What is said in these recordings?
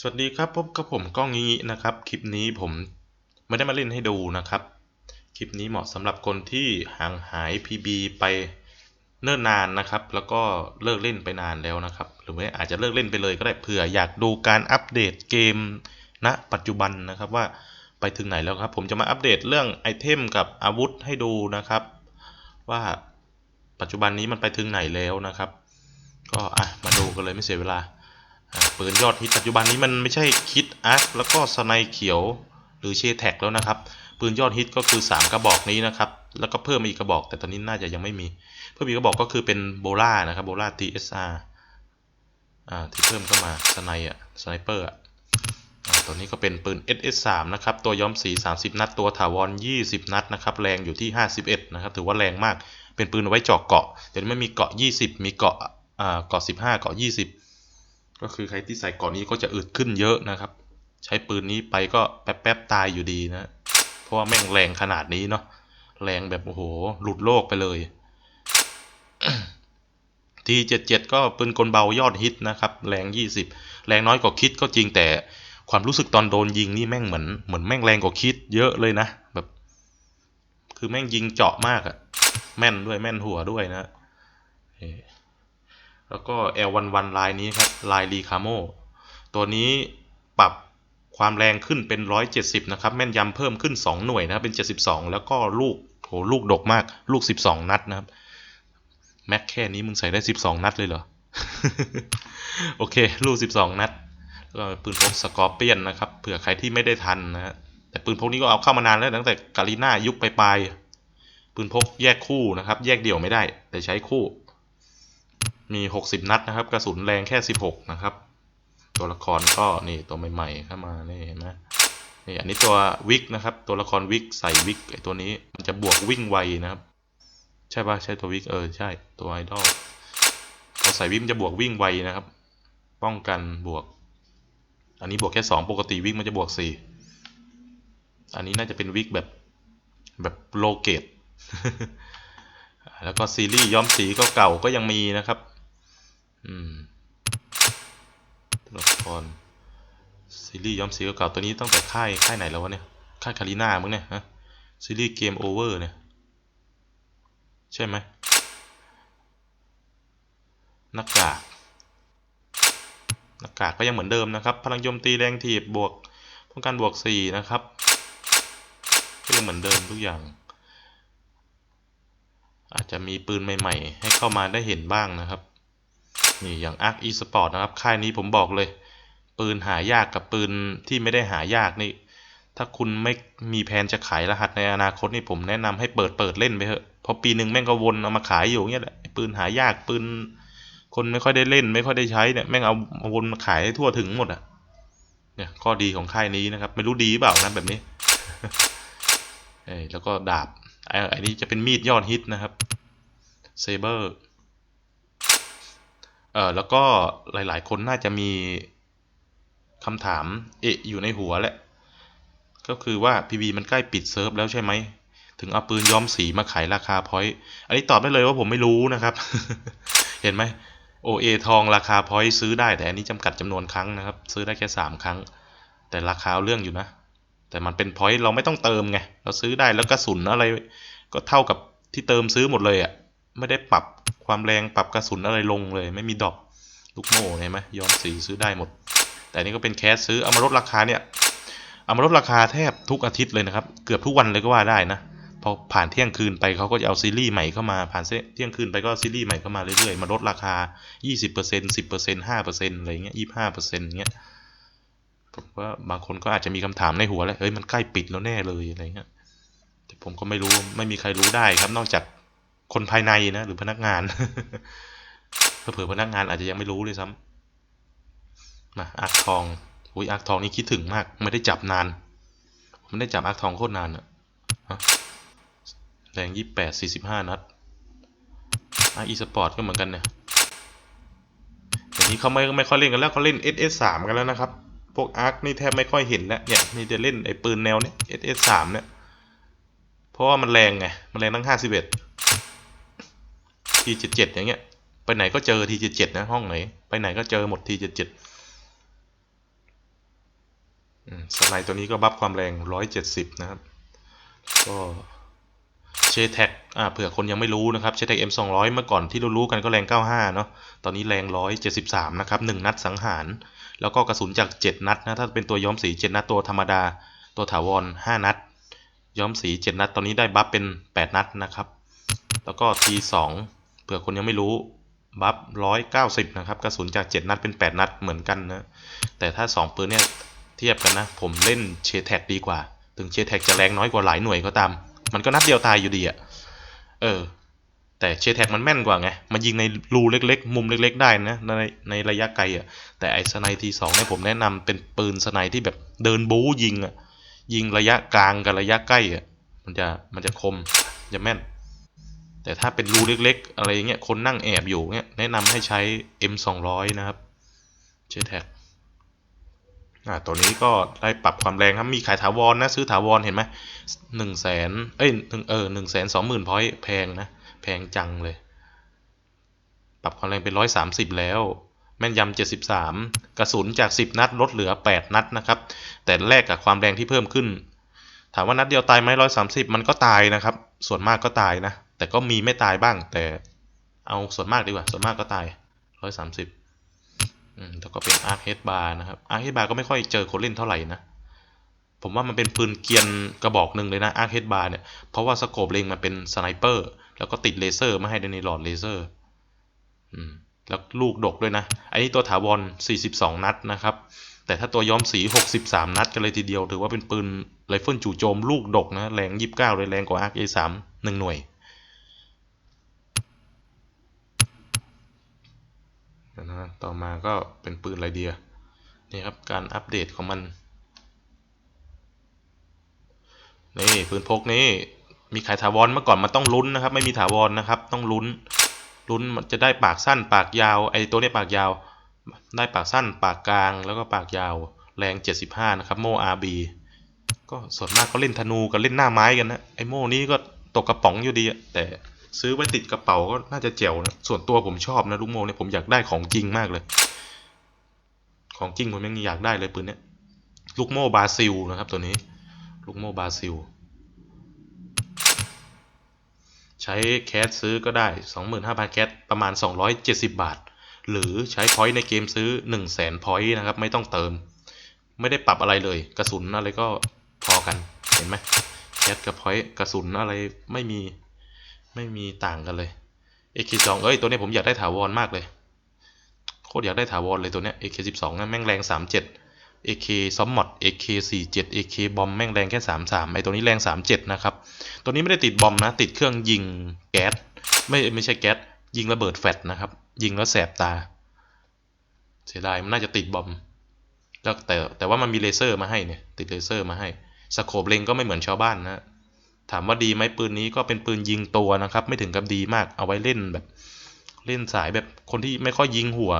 สวัสดีครับพบกับผมก้องงี้นะครับ คลิปนี้ผมไม่ได้มาเล่นให้ดูนะครับ คลิปนี้เหมาะสำหรับคนที่ห่างหาย PB ไปเนิ่นนานนะครับ แล้วก็เลิกเล่นไปนานแล้วนะครับ หรือไม่อาจจะเลิกเล่นไปเลยก็ได้เผื่ออยากดูการอัปเดตเกมณปัจจุบันนะครับว่าไปถึงไหนแล้วครับ ผมจะมาอัปเดตเรื่องไอเทมกับอาวุธให้ดูนะครับ ว่าปัจจุบันนี้มันไปถึงไหนแล้วนะครับ ก็อะมาดูกันเลยไม่เสียเวลา ปืนยอดฮิตปัจจุบันนี้มันไม่ใช่คิดอาร์คแล้วก็สไนเขียวหรือเชแท็กแล้วนะครับ ปืนยอดฮิตก็คือ 3 กระบอกนี้นะครับ แล้วก็เพิ่มอีกกระบอก แต่ตอนนี้น่าจะยังไม่มี เพิ่มอีกกระบอกก็คือเป็นโบล่านะครับโบล่า TSR อ่าที่เพิ่มเข้ามาสไนอะสไนเปอร์อะอ่าตัวนี้ก็เป็นปืน SS3 นะครับ ตัวย้อมสี 30 นัด ตัวถาวร 20 นัดนะครับ แรงอยู่ที่ 51 นะครับ ถือว่าแรงมาก เป็นปืนเอาไว้เจาะเกาะแต่ไม่มีเกาะ 20 มีเกาะ อ่า เกาะ 15 เกาะ 20 ก็คือใครที่ใส่กาะนี้ก็จะอึดขึ้นเยอะนะครับ ใช้ปืนนี้ไปก็แป๊บๆตายอยู่ดีนะ เพราะว่าแม่งแรงขนาดนี้เนาะแรงแบบโอ้โห หลุดโลกไปเลยทีเจ็ดเจ็ดก็ปืนกลเบายอดฮิตนะครับ แรงยี่สิบแรงน้อยกว่าคิดก็จริงแต่ความรู้สึกตอนโดนยิงนี่แม่งเหมือนเหมือนแม่งแรงกว่าคิดเยอะเลยนะแบบ คือแม่งยิงเจาะมากอะแม่นด้วยแม่นหัวด้วยนะ แล้วก็ L11 ลายนี้ครับลายรีคาโมตัวนี้ปรับความแรงขึ้นเป็น 170 นะครับ แม่นยำเพิ่มขึ้น 2 หน่วยนะเป็น 72 แล้วก็ลูกโหลูกดกมากลูก 12 นัดนะครับ แม็กแค่นี้มึงใส่ได้ 12 นัดเลยเหรอ โอเค ลูก 12 นัดแล้วก็ปืนพกสกอร์เปียนนะครับเผื่อใครที่ไม่ได้ทันนะฮะแต่ปืนพกนี้ก็เอาเข้ามานานแล้วตั้งแต่กาลิน่ายุคปลายๆปืนพกแยกคู่นะครับ แยกเดี่ยวไม่ได้ แต่ใช้คู่ มี 60 นัดนะครับ กระสุนแรงแค่ 16 นะครับ ตัวละครก็นี่ตัวใหม่ๆเข้ามานี่เห็นไหมนี่อันนี้ตัววิกนะครับ ตัวละครวิกใส่วิกไอตัวนี้มันจะบวกวิ่งไวนะครับ ใช่ปะใช่ตัววิกเออใช่ตัวไอดอลพอใส่วิกมันจะบวกวิ่งไวนะครับ ป้องกันบวก อันนี้บวกแค่ 2 ปกติวิกมันจะบวก 4 อันนี้น่าจะเป็นวิกแบบแบบโลเกตแล้วก็ซีรีส์ย้อมสีก็เก่าก็ยังมีนะครับ อืมตัวละครซีรีส์ย้อมสีเก่าตัวนี้ตั้งแต่ค่ายค่ายไหนแล้ววะเนี่ย ค่ายคาริน่ามั้งเนี่ยฮะซีรีส์เกมโอเวอร์เนี่ย ใช่ไหมหน้ากากหน้ากากก็ยังเหมือนเดิมนะครับ พลังโจมตีแรงถีบบวกป้องกันบวกสี่นะครับ ก็ยังเหมือนเดิมทุกอย่าง อาจจะมีปืนใหม่ ๆ ให้เข้ามาได้เห็นบ้างนะครับ นี่อย่าง Arc Esport นะครับ ค่ายนี้ผมบอกเลย ปืนหายากกับปืนที่ไม่ได้หายากนี่ ถ้าคุณไม่มีแผนจะขายรหัสในอนาคตนี่ผมแนะนำให้เปิดเปิดเล่นไปเถอะพราะปีหนึ่งแม่งก็วนเอามาขายอยู่เงี้ยแหละปืนหายากปืน คนไม่ค่อยได้เล่น ไม่ค่อยได้ใช้เนี่ยแม่งเอามาวนมาขายให้ทั่วถึงหมดอะเนี่ยข้อดีของค่ายนี้นะครับ ไม่รู้ดีเปล่านะแบบนี้เอ้แล้วก็ดาบไอ้นี้จะเป็นมีดยอดฮิตนะครับเซเบอร์ เออแล้วก็หลายๆ คนน่าจะมีคำถามเอะอยู่ในหัวแหละ ก็คือว่า PB มันใกล้ปิดเซิร์ฟแล้วใช่ไหม ถึงเอาปืนย้อมสีมาขายราคาพอยต์อันนี้ตอบได้เลยว่าผมไม่รู้นะครับ เห็นไหม OA ทองราคาพอยต์ซื้อได้แต่อันนี้จำกัดจำนวนครั้งนะครับ ซื้อได้แค่สามครั้ง แต่ราคาเาเรื่องอยู่นะ แต่มันเป็นพอยต์เราไม่ต้องเติมไง เราซื้อได้แล้วกระสุนอะไร ก็เท่ากับที่เติมซื้อหมดเลยอะ่ะ ไม่ได้ปรับ ความแรงปรับกระสุนอะไรลงเลย ไม่มีดรอปลูกโม่เห็นไหมย้อมสีซื้อได้หมด แต่นี่ก็เป็นแคสซื้อเอามาลดราคาเนี่ยเอามาลดราคาแทบทุกอาทิตย์เลยนะครับเกือบทุกวันเลยก็ว่าได้นะพอผ่านเที่ยงคืนไปเขาก็จะเอาซีรีส์ใหม่เข้ามาผ่านเที่ยงคืนไปก็ซีรีส์ใหม่เข้ามาเรื่อยๆมาลดราคา 20% 10% 5%อะไรเงี้ย25%เงี้ยผมว่าบางคนก็อาจจะมีคำถามในหัวแล้วเฮ้ยมันใกล้ปิดแล้วแน่เลยอะไรเงี้ยแต่ผมก็ไม่รู้ไม่มีใครรู้ได้ครับนอกจาก คนภายในนะ หรือพนักงานเผื่อพนักงานอาจจะยังไม่รู้เลยซ้ำมาอาร์คทองอุ้ยอาร์คทองนี่คิดถึงมาก ไม่ได้จับนานไม่ได้จับอาร์คทองโคตรนานอะแรงยี่แปดสี่สิบห้านัดอาร์อีสปอร์ตก็เหมือนกันเนี่ยเดี๋ยวนี้เขาไม่ไม่ค่อยเล่นกันแล้วเขาเล่น SS สามกันแล้วนะครับ พวกอาร์คนี่แทบไม่ค่อยเห็นแล้วเนี่ยนี่จะเล่นไอ้ปืนแนวเนี้ย SS สามเนี่ย เพราะว่ามันแรงไง มันแรงตั้งห้าสิบเอ็ด ทีเจ็ดเจ็ดอย่างเงี้ย ไปไหนก็เจอทีเจ็ดเจ็ดนะห้องไหน ไปไหนก็เจอหมดทีเจ็ดเจ็ดสไนด์ตัวนี้ก็บัฟความแรง170นะครับ ก็เชแท็กอ่าเผื่อคนยังไม่รู้นะครับเชแท็ก M200 เมื่อก่อนที่รู้ๆกันก็แรง95เนาะ ตอนนี้แรง173นะครับ1นัดสังหาร แล้วก็กระสุนจาก7นัดนะ ถ้าเป็นตัวย้อมสี7นัดตัวธรรมดา ตัวถาวร5นัดย้อมสี 7 นัด ตอนนี้ได้บัฟเป็น 8 นัดนะครับ แล้วก็ T2 เผื่อคนยังไม่รู้บัฟ190นะครับกระสุนจาก7นัดเป็น8นัดเหมือนกันนะ แต่ถ้า2ปืนเนี่ยเทียบกันนะ ผมเล่นเชแท็กดีกว่า ถึงเชแท็กจะแรงน้อยกว่าหลายหน่วยก็ตาม มันก็นัดเดียวตายอยู่ดีอะเออ แต่เชแท็กมันแม่นกว่าไง มันยิงในรูเล็กๆ มุมเล็ก ๆ ได้นะ ในในระยะไกลอะแต่ไอ้สไนทีสองเนี่ยผมแนะนำเป็นปืนสไนที่แบบเดินบู๊ยิงอะยิงระยะกลางกับระยะใกล้อะมันจะมันจะคมจะแม่น แต่ถ้าเป็นรูเล็กๆ อะไรเงี้ยคนนั่งแอบอยู่เงี้ยแนะนำให้ใช้ M200 นะครับเชแท็กอ่าตัวนี้ก็ได้ปรับความแรงครับ มีขายถาวรนะ ซื้อถาวรเห็นไหมหนึ่งแสนเอ้ยหนึ่งเออหนึ่งแสนสองหมื่นพอยต์แพงนะ แพงจังเลย ปรับความแรงเป็นร้อยสามสิบแล้ว แม่นยำเจ็ดสิบสามกระสุนจากสิบนัดลดเหลือแปดนัดนะครับ แต่แลกกับความแรงที่เพิ่มขึ้น ถามว่านัดเดียวตายไหมร้อยสามสิบมันก็ตายนะครับ ส่วนมากก็ตายนะ แต่ก็มีไม่ตายบ้าง แต่เอาส่วนมากดีกว่า ส่วนมากก็ตายร้อยสามสิบอืมแล้วก็เป็นอาร์เฮดบาร์นะครับอาร์เฮดบาร์ก็ไม่ค่อยเจอคนเล่นเท่าไหร่นะ ผมว่ามันเป็นปืนเกียนกระบอกหนึ่งเลยนะอาร์เฮดบาร์เนี่ย เพราะว่าสโคปเล็งมันเป็นสไนเปอร์แล้วก็ติดเลเซอร์มาให้ในหลอดเลเซอร์อืมแล้วลูกดกด้วยนะ อันนี้ตัวถาวร 42 นัดนะครับ แต่ถ้าตัวย้อมสี 63 นัดกันเลยทีเดียว ถือว่าเป็นปืนไรเฟิลจู่โจมลูกดกนะ แรง 29เลยแรงกว่า ARC A3 หนึ่งหน่วย นะต่อมาก็เป็นปืนไรเดียนี่ครับการอัปเดตของมันนี่ปืนพกนี้มีขายถาวรเมื่อก่อนมันต้องลุ้นนะครับ ไม่มีถาวรนะครับ ต้องลุ้นลุ้นมันจะได้ปากสั้นปากยาวไอ้ตัวนี้ปากยาว ได้ปากสั้นปากกลางแล้วก็ปากยาวแรง 75 นะครับ โมอาร์บีก็ส่วนมากก็เล่นธนูกับเล่นหน้าไม้กันนะไอ้โม่นี้ก็ตกกระป๋องอยู่ดีแต่ ซื้อไว้ติดกระเป๋าก็น่าจะเจ๋วนะส่วนตัวผมชอบนะลูกโม่เนี่ยผมอยากได้ของจริงมากเลย ของจริงผมยังอยากได้เลยปืนเนี้ยลูกโม่บราซิลนะครับ ตัวนี้ ลูกโม่บราซิล ใช้แคสซื้อก็ได้ 25,000 แคสประมาณ 270 บาท หรือใช้พอยต์ในเกมซื้อ 100,000พอยต์นะครับ ไม่ต้องเติม ไม่ได้ปรับอะไรเลย กระสุนอะไรก็พอกันเห็นไหมแคสกับพอยต์กระสุนอะไรไม่มี ไม่มีต่างกันเลย AK2 เอ้ยตัวนี้ผมอยากได้ถาวรมากเลย โคตรอยากได้ถาวรเลยตัวเนี้ย AK12 นั่นแม่งแรง 37 AK ซอมมอด AK 47 AK บอมแม่งแรงแค่ 33ไอตัวนี้แรง 37 นะครับ ตัวนี้ไม่ได้ติดบอมนะ ติดเครื่องยิงแก๊สไม่ไม่ใช่แก๊สยิงระเบิดแฟลชนะครับ ยิงแล้วแสบตา เสียดายมันน่าจะติดบอมแล้วแต่แต่ว่ามันมีเลเซอร์มาให้เนี่ยติดเลเซอร์มาให้สโคปเล็งก็ไม่เหมือนชาวบ้านนะ ถามว่าดีไหมปืนนี้ก็เป็นปืนยิงตัวนะครับ ไม่ถึงกับดีมากเอาไว้เล่นแบบ เล่นสายแบบคนที่ไม่ค่อยยิงหัว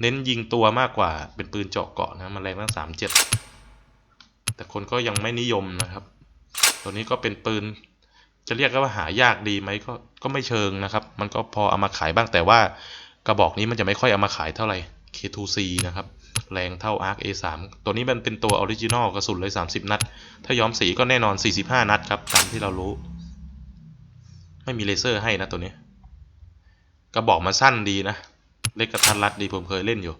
เน้นยิงตัวมากกว่าเป็นปืนเจาะเกาะนะมันแรงตั้งสามเจ็ดแต่คนก็ยังไม่นิยมนะครับ ตัวนี้ก็เป็นปืน จะเรียกว่าหายากดีไหมก็ก็ไม่เชิงนะครับ มันก็พอเอามาขายบ้างแต่ว่ากระบอกนี้มันจะไม่ค่อยเอามาขายเท่าไหร่ K2C นะครับ แรงเท่า ARC A3 ตัวนี้มันเป็นตัวออริจินอลกระสุนเลย 30 นัด ถ้าย้อมสีก็แน่นอน 45 นัดครับตามที่เรารู้ ไม่มีเลเซอร์ให้นะตัวนี้ กระบอกมันสั้นดีนะ เล็กกระทัดรัดดีผมเคยเล่นอยู่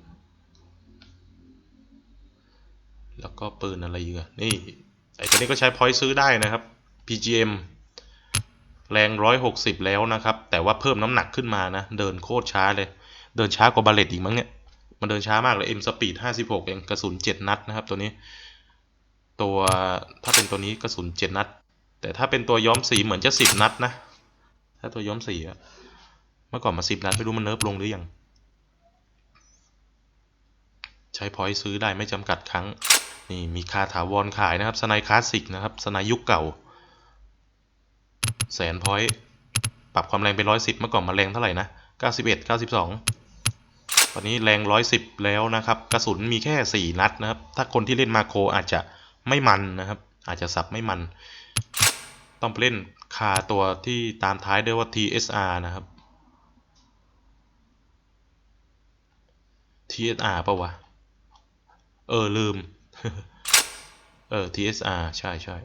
แล้วก็ปืนอะไรอีกอะนี่ไอตัวนี้ก็ใช้พอยต์ซื้อได้นะครับ PGM แรงร้อยหกสิบแล้วนะครับ แต่ว่าเพิ่มน้ำหนักขึ้นมานะ เดินโคตรช้าเลย เดินช้ากว่าบาเลตอีกมั้งเนี่ย มันเดินช้ามากเลย M Speed 56 เองกระสุน 7 นัดนะครับตัวนี้ ตัวถ้าเป็นตัวนี้กระสุน 7 นัด แต่ถ้าเป็นตัวย้อมสีเหมือนจะ 10 นัดนะ ถ้าตัวย้อมสีอะเมื่อก่อนมา 10 นัดไม่รู้มันเนิบลงหรือยัง ใช้พอยซื้อได้ไม่จำกัดครั้ง นี่มีคาถาวรขายนะครับ สไนคลาสสิกนะครับ สไนยุคเก่า แสนพอยปรับความแรงเป็น110 เมื่อก่อนมาแรงเท่าไหร่นะ91 92 ตอนนี้แรงร้อยสิบแล้วนะครับ กระสุนมีแค่สี่นัดนะครับ ถ้าคนที่เล่นมาโครอาจจะไม่มันนะครับ อาจจะสับไม่มัน ต้องไปเล่นคาตัวที่ตามท้ายด้วยว่า TSR นะครับ TSR ปะวะ เออ ลืม เออ TSR ใช่ใช่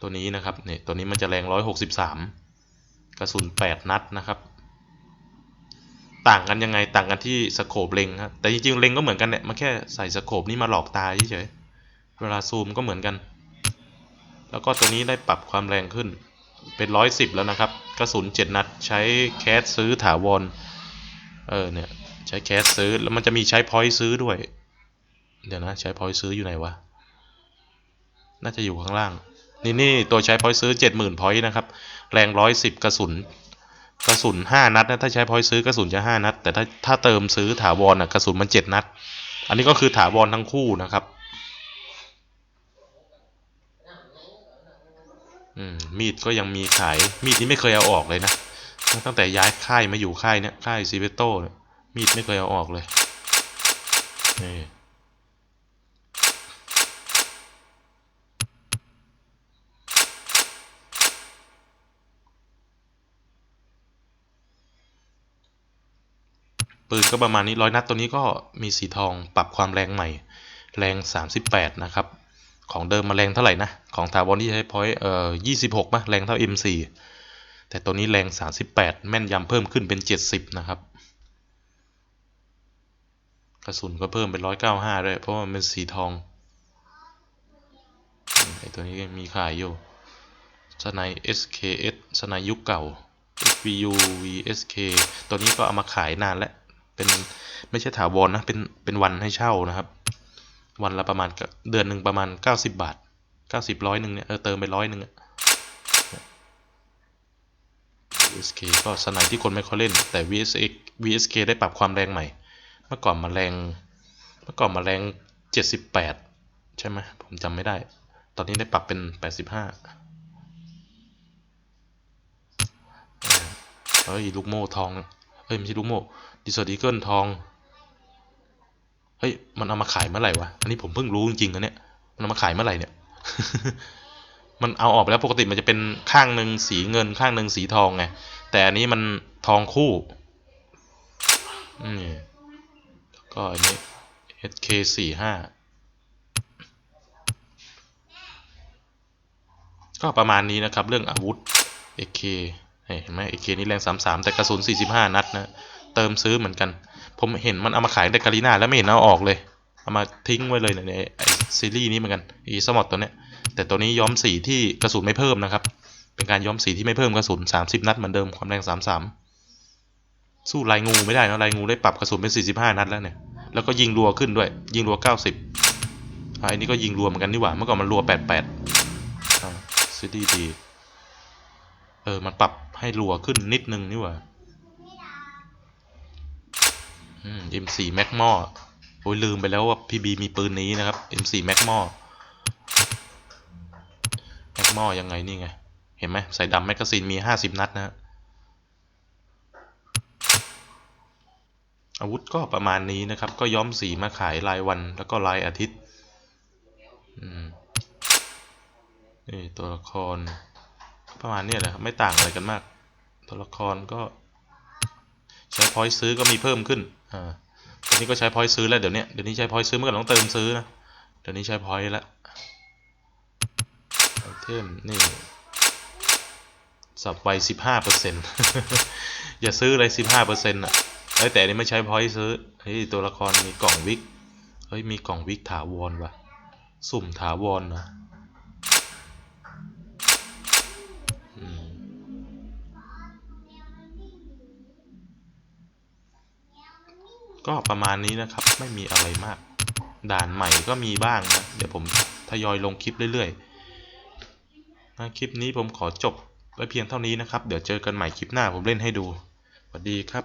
ตัวนี้นะครับเนี่ยตัวนี้มันจะแรงร้อยหกสิบสามกระสุนแปดนัดนะครับ ต่างกันยังไงต่างกันที่สโคปเล็งครับแต่จริงๆเล็งก็เหมือนกันเนี่ยมันแค่ใส่สโคปนี้มาหลอกตาเฉยเวลาซูมก็เหมือนกัน แล้วก็ตัวนี้ได้ปรับความแรงขึ้นเป็นร้อยสิบแล้วนะครับกระสุนเจ็ดนัดใช้แคสซื้อถาวรเออเนี่ยใช้แคสซื้อแล้วมันจะมีใช้พอยต์ซื้อด้วย เดี๋ยวนะใช้พอยต์ซื้ออยู่ไหนวะน่าจะอยู่ข้างล่างนี่นี่ตัวใช้พอยต์ซื้อเจ็ดหมื่นพอยต์นะครับแรงร้อยสิบกระสุน กระสุนห้านัดนะถ้าใช้พอยซื้อกระสุนจะห้านัด แต่ถ้าถ้าเติมซื้อถาวรอะกระสุนมันเจ็ดนัด อันนี้ก็คือถาวรทั้งคู่นะครับอืมมีดก็ยังมีขายมีดนี้ไม่เคยเอาออกเลยนะตั้งแต่ย้ายค่ายมาอยู่ค่ายเนี้ยค่ายซีเวโต้มีดไม่เคยเอาออกเลยนี่ ปืนก็ประมาณนี้ร้อยนัดตัวนี้ก็มีสีทองปรับความแรงใหม่ แรง 38 นะครับ ของเดิมมาแรงเท่าไหร่นะ ของถาวรที่ใช้พอยต์เอ่อ26ป่ะแรงเท่า M4 แต่ตัวนี้แรง 38 แม่นยำเพิ่มขึ้นเป็น 70 นะครับ กระสุนก็เพิ่มเป็น 195 ด้วย เพราะมันเป็นสีทองไอตัวนี้มีขายอยู่สไน SKS สไนยุคเก่า VU VSK ตัวนี้ก็เอามาขายนานแล้ว เป็นไม่ใช่ถาวรนะเป็นเป็นวันให้เช่านะครับ วันละประมาณเดือนหนึ่งประมาณ 90 บาท 90ร้อยหนึ่งเนี่ยเออเติมไปร้อยหนึ่งอะ VSK ก็สไนที่คนไม่ค่อยเล่น แต่ VSK VSK ได้ปรับความแรงใหม่ เมื่อก่อนมาแรง เมื่อก่อนมาแรง 78 ใช่ไหมผมจำไม่ได้ ตอนนี้ได้ปรับเป็น 85เฮ้ยลูกโม่ทอง เฮ้ยไม่ใช่ลูกโม่ดิสดีเกิลทอง เฮ้ยมันเอามาขายเมื่อไหร่วะ อันนี้ผมเพิ่งรู้จริงๆนะเนี่ย มันเอามาขายเมื่อไหร่เนี่ย มันเอาออกไปแล้วปกติมันจะเป็นข้างหนึ่งสีเงินข้างหนึ่งสีทองไง แต่อันนี้มันทองคู่นี่ก็อันนี้ HK สี่ห้าก็ประมาณนี้นะครับเรื่องอาวุธ AK เห็นไหม AK นี่แรง33แต่กระสุน45นัดนะเติมซื้อเหมือนกัน ผมเห็นมันเอามาขายในกาลีนาแล้วไม่เห็นเอาออกเลยเอามาทิ้งไว้เลยในไอซีรีส์นี้เหมือนกันอีสมอตตัวเนี้ยแต่ตัวนี้ย้อมสีที่กระสุนไม่เพิ่มนะครับ เป็นการย้อมสีที่ไม่เพิ่มกระสุน 30 นัดเหมือนเดิมความแรง 33 สู้ลายงูไม่ได้นะลายงูได้ปรับกระสุนเป็น 45 นัดแล้วเนี่ยแล้วก็ยิงรัวขึ้นด้วย ยิงรัว 90อ่าอันนี้ก็ยิงรัวเหมือนกันนี่หว่าเมื่อก่อนมันรัว 88อ่าซีดีดีเออมันปรับ ให้รัวขึ้นนิดนึงนี่หว่าอืม M4 แม็กมอโอ้ยลืมไปแล้วว่าพีบีมีปืนนี้นะครับ M4 แม็กมอแม็กมอยังไงนี่ไง เห็นไหมใส่ดำแมกกาซีนมี50นัดนะฮะอาวุธก็ประมาณนี้นะครับ ก็ย้อมสีมาขายรายวันแล้วก็รายอาทิตย์ อืมนี่ตัวละคร ประมาณนี้แหละไม่ต่างอะไรกันมาก ตัวละครก็ ใช้พอยซื้อก็มีเพิ่มขึ้นอ่าตอนนี้ก็ใช้พอยซื้อแล้วเดี๋ยวนี้เดี๋ยวนี้ใช้พอยซื้อเมื่อก่อนต้องเติมซื้อนะเดี๋ยวนี้ใช้พอยแล้วไอเทมนี่สับไวสิบห้าเปอร์เซ็นต์อย่าซื้ออะไรสิบห้าเปอร์เซ็นต์อะเอ้ยแต่นี้ไม่ใช้พอยซื้อเฮ้ยตัวละครมีกล่องวิกเฮ้ยมีกล่องวิกถาวรว่ะสุ่มถาวรนะ ก็ประมาณนี้นะครับไม่มีอะไรมาก ด่านใหม่ก็มีบ้างนะ เดี๋ยวผมทยอยลงคลิปเรื่อยๆนะคลิปนี้ผมขอจบไว้เพียงเท่านี้นะครับ เดี๋ยวเจอกันใหม่คลิปหน้าผมเล่นให้ดูสวัสดีครับ